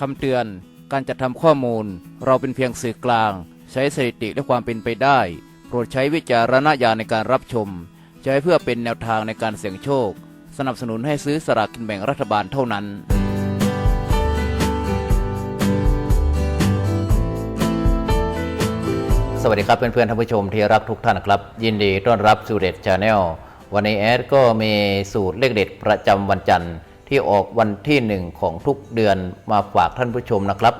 คำเตือน การจัดทำข้อมูล เราเป็นเพียงสื่อกลาง ใช้สถิติและความเป็นไปได้ โปรดใช้วิจารณญาณในการรับชม ใช้เพื่อเป็นแนวทางในการเสี่ยงโชค สนับสนุนให้ซื้อสลากกินแบ่งรัฐบาลเท่านั้นสวัสดีครับเพื่อนๆท่านผู้ชมที่รักทุกท่านครับ ยินดีต้อนรับสู่เด็ดชาแนลวันนี้แอดก็มีสูตรเลขเด็ดประจำวันจันทร์ ที่ออกวันที่หนึ่งของทุกเดือนมาฝากท่านผู้ชมนะครับ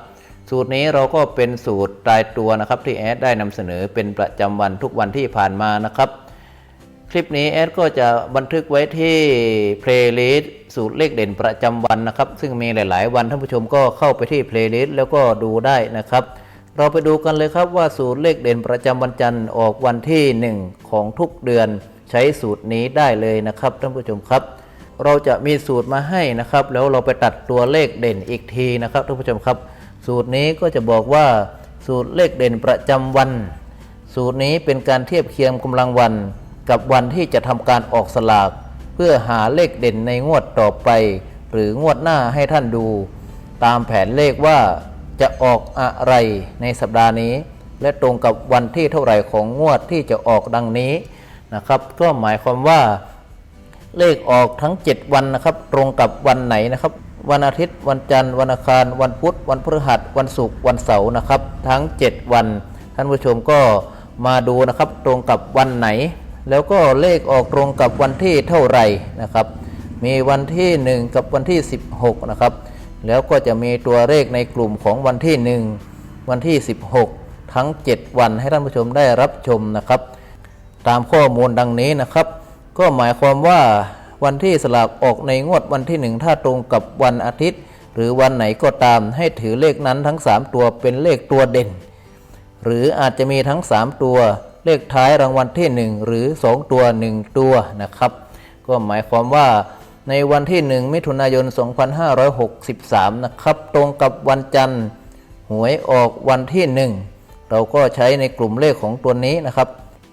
สูตรนี้เราก็เป็นสูตรตายตัวนะครับ ที่แอดได้นำเสนอเป็นประจำวันทุกวันที่ผ่านมานะครับ คลิปนี้แอดก็จะบันทึกไว้ที่เพลย์ลิสต์สูตรเลขเด่นประจำวันนะครับ ซึ่งมีหลาย ๆ วันท่านผู้ชมก็เข้าไปที่เพลย์ลิสต์แล้วก็ดูได้นะครับเราไปดูกันเลยครับว่าสูตรเลขเด่นประจำวันจันทร์ออกวันที่ 1 ของทุกเดือน ใช้สูตรนี้ได้เลยนะครับท่านผู้ชมครับ เราจะมีสูตรมาให้นะครับ แล้วเราไปตัดตัวเลขเด่นอีกทีนะครับท่านผู้ชมครับ สูตรนี้ก็จะบอกว่าสูตรเลขเด่นประจำวัน สูตรนี้เป็นการเทียบเคียงกำลังวัน กับวันที่จะทำการออกสลาก เพื่อหาเลขเด่นในงวดต่อไป หรืองวดหน้าให้ท่านดู ตามแผนเลขว่าจะออกอะไรในสัปดาห์นี้ และตรงกับวันที่เท่าไหร่ของงวดที่จะออกดังนี้นะครับ ก็หมายความว่า เลขออกทั้ง 7 วันนะครับ ตรงกับวันไหนนะครับ วันอาทิตย์ วันจันทร์วันอังคาร วันพุธ วันพฤหัส วันศุกร์วันเสาร์นะครับ ทั้ง 7 วัน ท่านผู้ชมก็มาดูนะครับ ตรงกับวันไหน แล้วก็เลขออกตรงกับวันที่เท่าไหร่นะครับ มีวันที่ 1 กับวันที่ 16 นะครับ แล้วก็จะมีตัวเลขในกลุ่มของวันที่ 1 วันที่ 16 ทั้ง 7 วันให้ท่านผู้ชมได้รับชมนะครับ ตามข้อมูลดังนี้นะครับ ก็หมายความว่าวันที่สลากออกในงวดวันที่หนึ่งถ้าตรงกับวันอาทิตย์ หรือวันไหนก็ตามให้ถือเลขนั้นทั้ง 3 ตัวเป็นเลขตัวเด่น หรืออาจจะมีทั้ง 3 ตัวเลขท้ายรางวัลที่ 1 หรือ 2 ตัว 1 ตัวนะครับ ก็หมายความว่าในวันที่ 1 มิถุนายน 2563 นะครับ ตรงกับวันจันทร์หวยออกวันที่ 1 เราก็ใช้ในกลุ่มเลขของตัวนี้นะครับ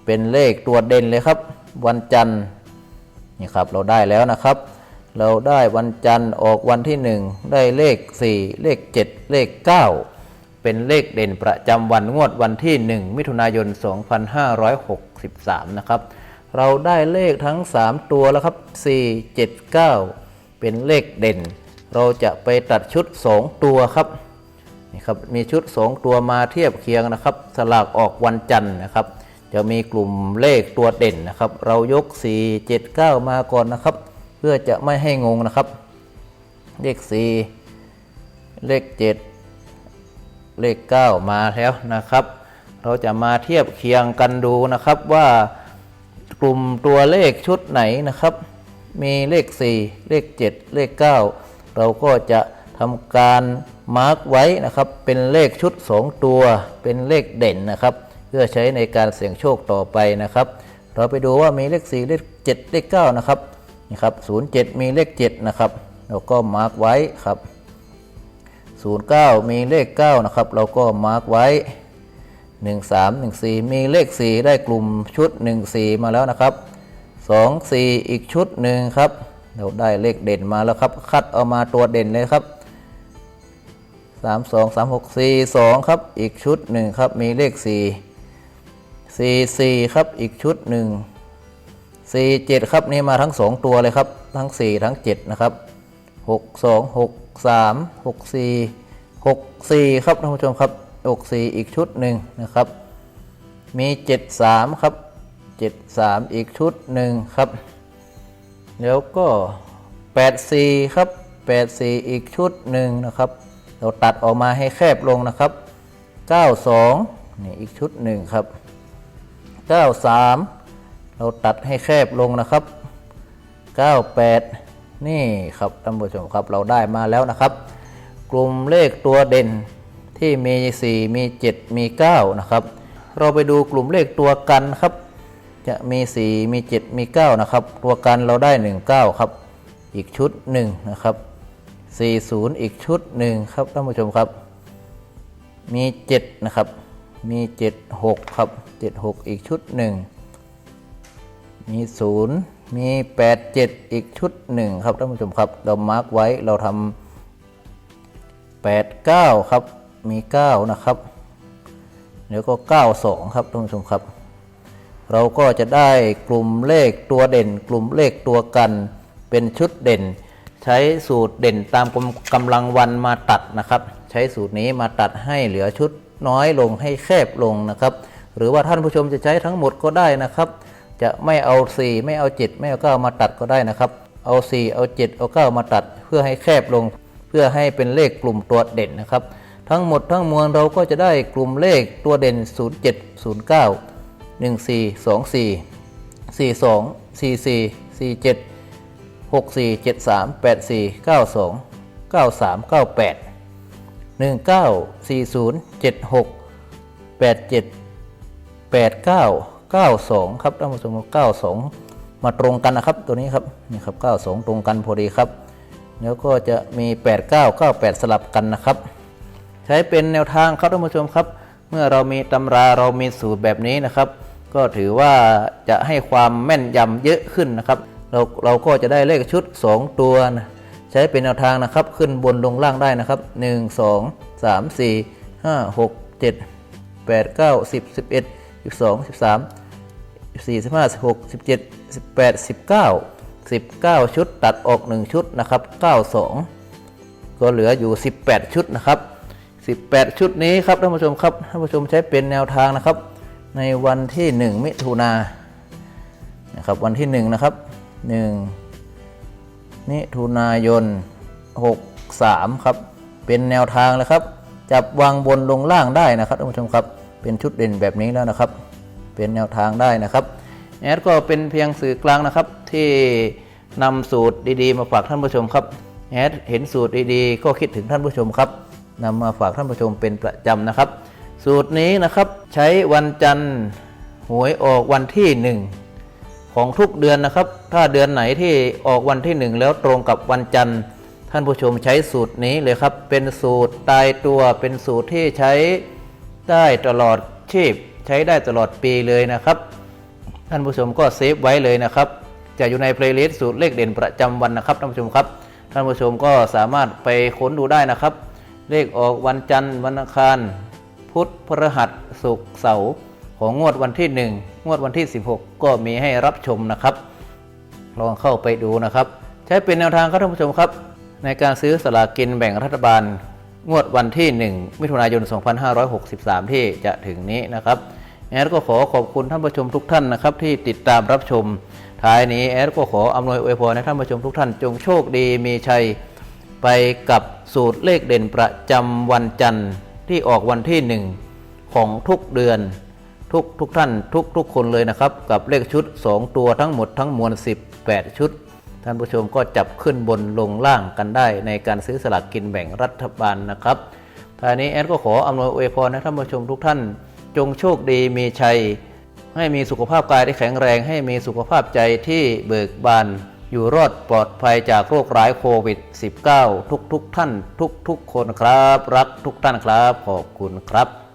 เป็นเลขตัวเด่นเลยครับ วันจันทร์ นี่ครับเราได้แล้วนะครับ เราได้วันจันทร์ออกวันที่ 1 ได้เลข 4 เลข 7 เลข 9 เป็นเลขเด่นประจำวันงวดวันที่ 1 มิถุนายน 2563 นะครับ เราได้เลขทั้ง 3 ตัวแล้วครับ 4 7 9 เป็นเลขเด่น เราจะไปตัดชุด 2 ตัวครับนี่ครับมีชุด 2 ตัวมาเทียบเคียงนะครับ สลากออกวันจันทร์นะครับ จะมีกลุ่มเลขตัวเด่นนะครับ เรายก 4 7 9 มาก่อนนะครับ เพื่อจะไม่ให้งงนะครับ เลข 4 เลข 7 เลข 9 มาแล้วนะครับ เราจะมาเทียบเคียงกันดูนะครับว่ากลุ่มตัวเลขชุดไหนนะครับ มีเลข 4 เลข 7 เลข 9 เราก็จะทำการมาร์กไว้นะครับ เป็นเลขชุด 2 ตัว เป็นเลขเด่นนะครับ เพื่อใช้ในการเสี่ยงโชคต่อไปนะครับ เราไปดูว่ามีเลข 4 เลข 7 เลข 9 นะครับนี่ครับ07 มีเลข 7 นะครับ เราก็มาร์กไว้ครับ 09 มีเลข 9 นะครับ เราก็มาร์กไว้ 13 14 มีเลข 4 ได้กลุ่มชุด 14 มาแล้วนะครับ 2 4 อีกชุดหนึ่งครับ เราได้เลขเด่นมาแล้วครับ คัดเอามาตัวเด่นเลยครับ3 2 3 6 4 2 ครับ อีกชุดหนึ่งครับ มีเลข 4 4 4 ครับอีกชุดหนึ่ง4 7 ครับนี่มาทั้ง 2 ตัวเลยครับทั้ง 4 ทั้ง 7 นะครับ 6 2 6 3 6 4 6 4 ครับท่านผู้ชมครับ 6 4 อีกชุดหนึ่งนะครับ มี 7 3 ครับ 7 3 อีกชุดหนึ่งครับ แล้วก็ 8 4 ครับ 8 4 อีกชุดหนึ่งนะครับ เราตัดออกมาให้แคบลงนะครับ 9 2 นี่อีกชุดหนึ่งครับ 9 3 เราตัดให้แคบลงนะครับ 98 นี่ครับท่านผู้ชมครับเราได้มาแล้วนะครับ กลุ่มเลขตัวเด่นที่มี 4 มี 7 มี 9 นะครับ เราไปดูกลุ่มเลขตัวกันครับ จะมี 4 มี 7 มี 9 นะครับ ตัวกันเราได้ 19 ครับ อีกชุดหนึ่งนะครับ 40 อีกชุดหนึ่งครับท่านผู้ชมครับ มี 7 นะครับ มี 7 6 ครับ 7 6 อีกชุดหนึ่งมี 0 มี 8 7 อีกชุดหนึ่งครับท่านผู้ชมครับเรามาร์กไว้เราทำ89 ครับ มี 9 นะครับเดี๋ยวก็ 92 ครับท่านผู้ชมครับ เราก็จะได้กลุ่มเลขตัวเด่น กลุ่มเลขตัวกันเป็นชุดเด่น ใช้สูตรเด่นตามกำกำลังวันมาตัดนะครับ ใช้สูตรนี้มาตัดให้เหลือชุด น้อยลงให้แคบลงนะครับ หรือว่าท่านผู้ชมจะใช้ทั้งหมดก็ได้นะครับ จะไม่เอา 4 ไม่เอา 7 ไม่เอา 9 มาตัดก็ได้นะครับ เอา 4 เอา 7 เอา 9 มาตัด เพื่อให้แคบลง เพื่อให้เป็นเลขกลุ่มตัวเด่นนะครับ ทั้งหมดทั้งมวลเราก็จะได้กลุ่มเลขตัวเด่น 07 09 14 24 42 44 47 64 73 84 92 93 98 19 40 76 87 89 92 ครับท่านผู้ชม92 มาตรงกันนะครับตัวนี้ครับนี่ครับ 92 ตรงกันพอดีครับ แล้วก็จะมี 89 98 สลับกันนะครับ ใช้เป็นแนวทางครับท่านผู้ชมครับ เมื่อเรามีตำราเรามีสูตรแบบนี้นะครับ ก็ถือว่าจะให้ความแม่นยำเยอะขึ้นนะครับ เราเราก็จะได้เลขชุด 2 ตัวนะ ช้เป็นแนวทางนะครับ ขึ้นบนลงล่างได้นะครับ 1 2 3 4 5 6 7 8 9 10 11 12 13 14 15 16 17 18 19 19 ชุดตัดออก 1 ชุดนะครับ 92 ก็เหลืออยู่ 18 ชุดนะครับ 18 ชุดนี้ครับท่านผู้ชมครับท่านผู้ชมใช้เป็นแนวทางนะครับ ในวันที่ 1 มิถุนายนนะครับวันที่ 1 นะครับ 1 มิถุนายน 63 ครับ เป็นแนวทางเลยครับ จับวางบนลงล่างได้นะครับท่านผู้ชมครับ เป็นชุดเด่นแบบนี้แล้วนะครับ เป็นแนวทางได้นะครับ แอดก็เป็นเพียงสื่อกลางนะครับ ที่นำสูตรดีๆ มาฝากท่านผู้ชมครับ แอดเห็นสูตรดีๆ ก็คิดถึงท่านผู้ชมครับนำมาฝากท่านผู้ชมเป็นประจำนะครับ สูตรนี้นะครับใช้วันจันทร์หวยออกวันที่หนึ่ง ของทุกเดือนนะครับ ถ้าเดือนไหนที่ออกวันที่หนึ่งแล้วตรงกับวันจันทร์ ท่านผู้ชมใช้สูตรนี้เลยครับ เป็นสูตรตายตัวเป็นสูตรที่ใช้ได้ตลอดชีพ ใช้ได้ตลอดปีเลยนะครับ ท่านผู้ชมก็เซฟไว้เลยนะครับ จะอยู่ในเพลย์ลิสต์สูตรเลขเด่นประจำวันนะครับท่านผู้ชมครับ ท่านผู้ชมก็สามารถไปค้นดูได้นะครับ เลขออกวันจันทร์วันอังคาร พุธพฤหัสศุกร์เสาร์ของงวดวันที่ 1 งวดวันที่ 16 ก็มีให้รับชมนะครับ ลองเข้าไปดูนะครับ ใช้เป็นแนวทางครับท่านผู้ชมครับ ในการซื้อสลากกินแบ่งรัฐบาล งวดวันที่ 1 มิถุนายน 2563 ที่จะถึงนี้นะครับแอดก็ขอขอบคุณท่านผู้ชมทุกท่านนะครับที่ติดตามรับชม ท้ายนี้แอดก็ขออำนวยอวยพรให้ท่านผู้ชมทุกท่านจงโชคดีมีชัยไปกับสูตรเลขเด่นประจำวันจันทร์ที่ออกวันที่หนึ่งของทุกเดือน ทุกทุกท่านทุกทุกคนเลยนะครับ กับเลขชุด 2 ตัวทั้งหมดทั้งมวล 18 ชุด ท่านผู้ชมก็จับขึ้นบนลงล่างกันได้ ในการซื้อสลากกินแบ่งรัฐบาลนะครับท่านี้แอดก็ขออำนวยอวยพรให้ท่านผู้ชมทุกท่าน จงโชคดีมีชัย ให้มีสุขภาพกายที่แข็งแรง ให้มีสุขภาพใจที่เบิกบาน อยู่รอดปลอดภัยจากโรคร้ายโควิด -19 ทุกๆทท่าน ทุกๆคนครับ รักทุกท่านครับขอบคุณครับ